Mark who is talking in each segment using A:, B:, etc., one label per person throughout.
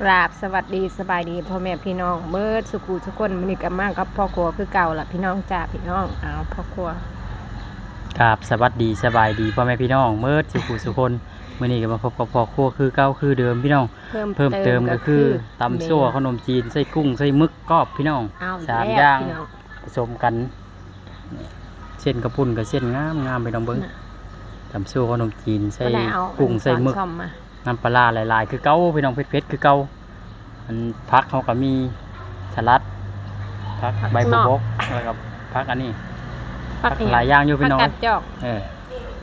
A: กราบสวัสดีสบายดีพ่อแม่พี่น้องเบิดสุขุทุกคนมันนี่กับมากกับพ่อครัวคือเก่าละพี่น้องจ้าพี่น้องเอาพ่อครัว
B: ครับสวัสดีสบายดีพ่อแม่พี่น้องเมื่อสุขุสุคนมื่อนี้ก็มาพบกับพ่อครัวคือเก่าคือเดิมพี่น้อง
A: เพิ่ม
B: เพิ่มเติมก็คือตำซั่วขนมจีนไส้กุ้งไส้มึกกรอบพี่น้อง
A: เอา
B: สาม
A: แล้ว
B: อย่าง
A: พี่น้อง
B: ผสมกันเส้นกระปุ่นกับเส้นงามงามไปน้องเบิ้ง
A: น่ะ
B: ตำซั่วขนมจีนไส้
A: ก็ได้เอา
B: กุ้งไส้มึก
A: ช้อ นซ่อมา
B: น้ำปลาร้าหลาย ๆ คือเก่าพี่น้องเผ็ดๆคือเก่าอันพักเขาก็มีสลัดพักใบบัวบกแล้วก็พักอันนี้
A: ผัก
B: ผักหลายอย่างอยู่พี่น้อง
A: ผักกัดจอก
B: เออ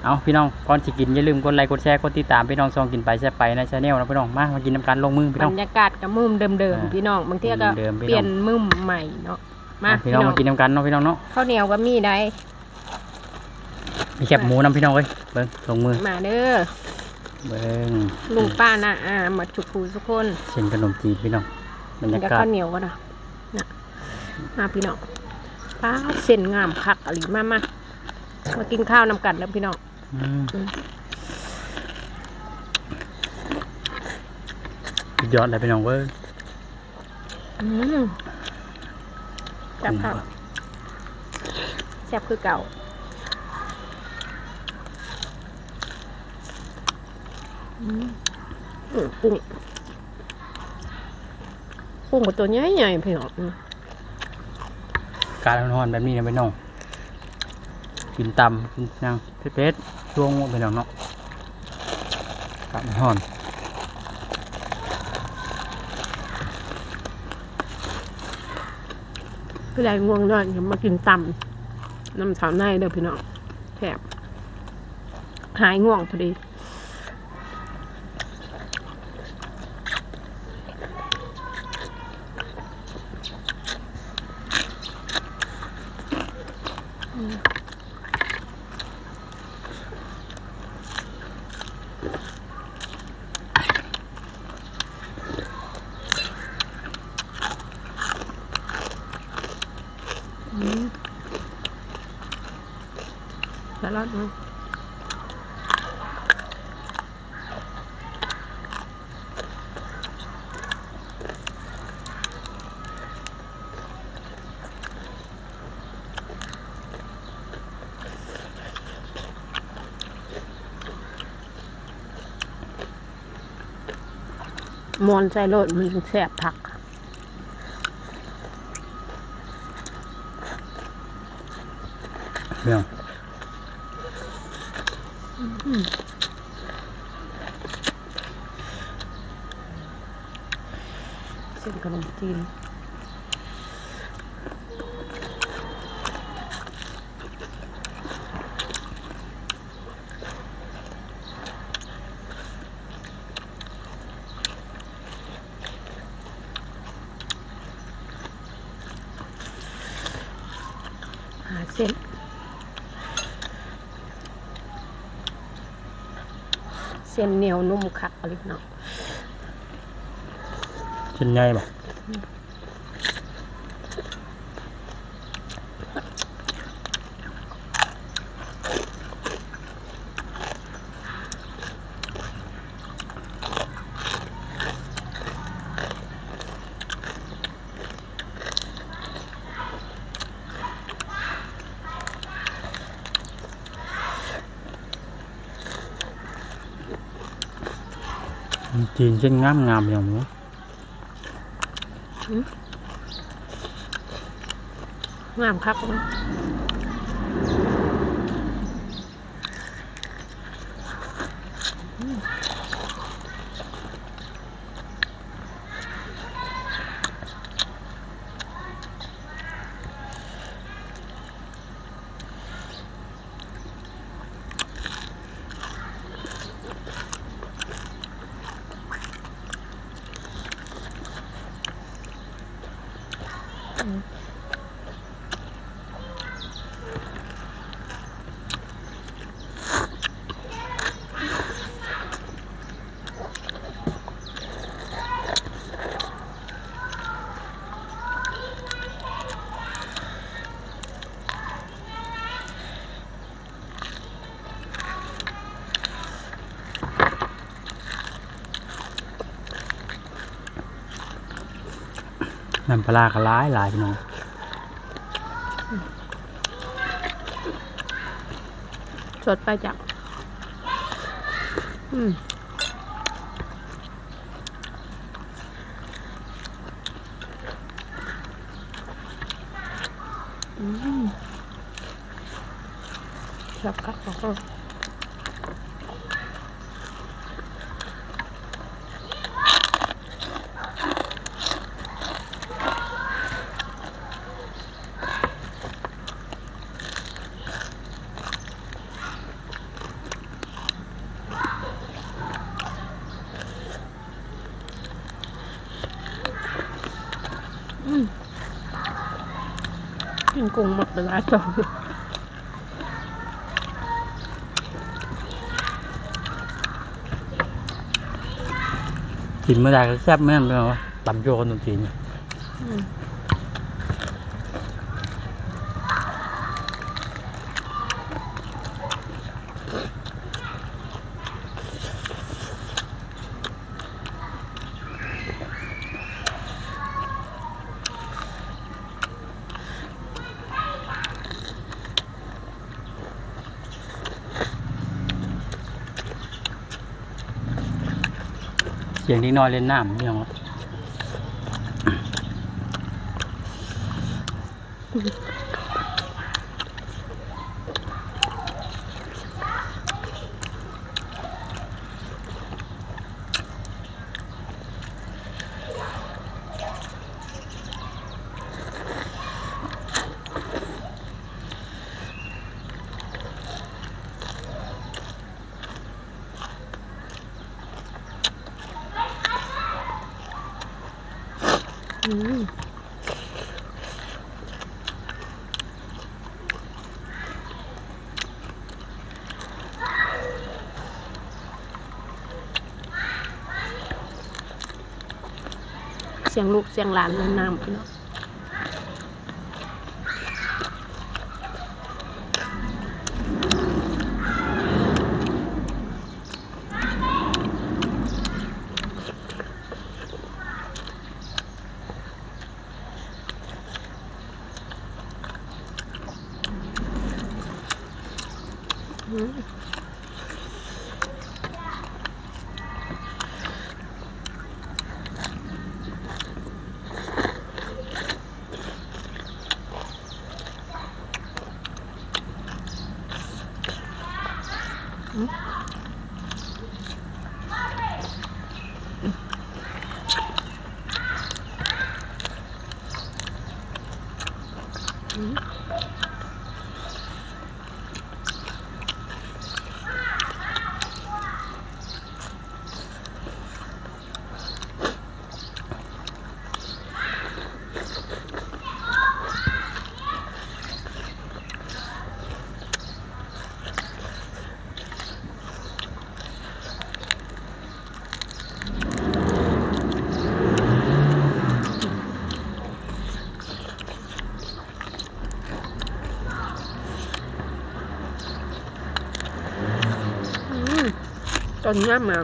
B: เอาพี่น้องก่อนสิกินอย่าลืมกดไลค์กดแชร์กดติดตามพี่น้องซองกินไปแซ่บไปในชาแนลนะพี่น้องมามากินน้ำกันลงมือพี่
A: บ
B: น้
A: ร
B: อง
A: รยากาศกับมุมเดิม
B: อ่า
A: ๆพี่น้องบางทีก็
B: เดิมๆพี่น้อง
A: เปลี่ยนมุมใหม่เนาะมา
B: อะพี่น้องมากินน้ำกันเนาะพี่น้องเนาะ
A: ข้าวเหนียวก็มีได้
B: มีแคบหมูน้ำพี่น้องเอ้ยเบิ้งลงมือ
A: มาเด้อ
B: เบิ้ง
A: ลุงป้านะอ่าหมาจุกผูทุกคน
B: เส้นขนมจีนพี่น้องบรร
A: แล้
B: ยาวกาศ
A: ข้าวเหนียวก็นะนะมาพี่น้องป้าเส้นงามคักอะไรมามามากินข้าวนำกันแล้วพี่น้อง
B: อืม
A: อืม
B: สุดยอดเลยพี่น้องเว้ย
A: อืมแซ่บครับแซ่บคือเก่าอืมอืม กุ้งกุ้งกับตัวใหญ่ๆพี่น้องอืม
B: การนอนแบบนี้นะพี่น้องกินตำกินยังเผ็ดๆช่วงพี่น้องเนาะการนอน
A: พี่ใดง่วงนอนก็มากินตำน้ำสาวในเด้อพี่น้องแซ่บหายง่วงพอดี อืม แล้วรอดมั้ยมอนใส่รถมันแสบผัก
B: พี่อง
A: เส้นขนมจีนหา เส้นเส้นเหนียวนุ่มคักอะไรเนาะ
B: เส้นใหญ่บ่จี นเส้นงามงาม น้ำปลาก็หลายหลายพี่น้อง
A: สดไปจากอืมอืมครับครับครับอืมกินกุ้ง หมดไปหลายตัว
B: กินเมื่อใดก็แซ่บแม่นพี่น้องวะตำโยกันตรงจีน
A: อืม
B: เสียงนี้น้อยเล่นน้ำพี่น้องวะ
A: อื เสียงลูกเสียงหลานเล่นน้ำเนาะ อืมอืม อืม ตอนนี้มา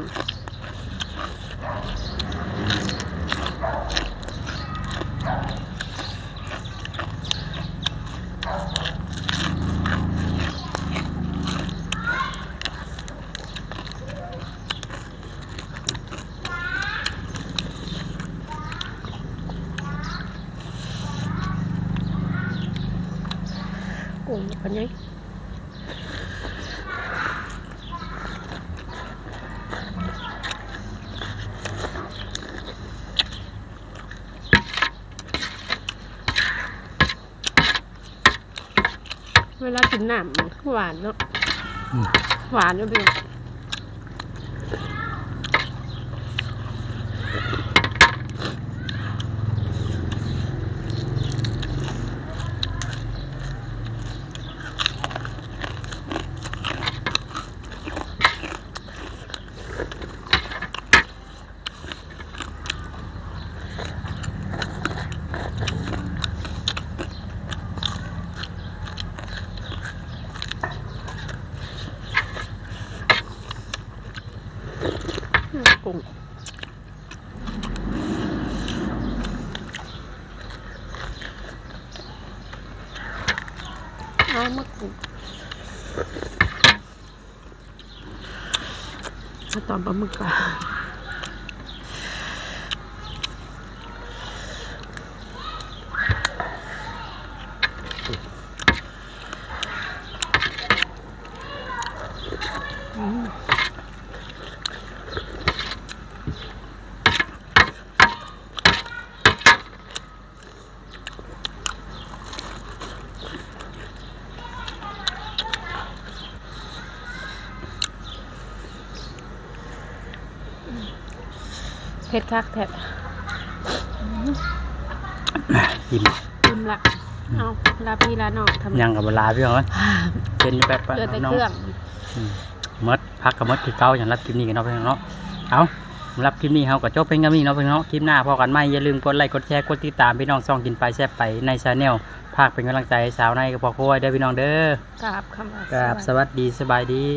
A: เป็นไงเวลากินน้ำมันหวานเนาะ
B: อืม
A: หวานเนาะพี่ hamak po. Mataba magkahan. คักแท้
B: กิน
A: กินละเอาลาพี่ลาน้องทำ
B: ยังกับเวลาพี่น้องเอ้ยเป็นอยู่แป๊บ
A: เหลือแต่
B: น้อง
A: เครื่อง
B: อืมมดพักกับมดคือเก่าอย่างรับคลิปนี้กันเนาะพี่น้องเนาะเอาสำหรับคลิปนี้เขาก็จบเป็นกันนี้เนาะพี่น้องเนาะคลิปหน้าพอกันไหมอย่าลืมกดไลค์กดแชร์กดติดตามพี่น้องซ่องกินไปแซ่บไปในชาแนลภาคเป็นกำลังใจให้สาวในกับพ่อโค้ยเด้อพี่น้องเด้อก
A: ราบคำว่า
B: ครับ
A: ส
B: ส
A: วัสดี
B: วัสดีสบายดี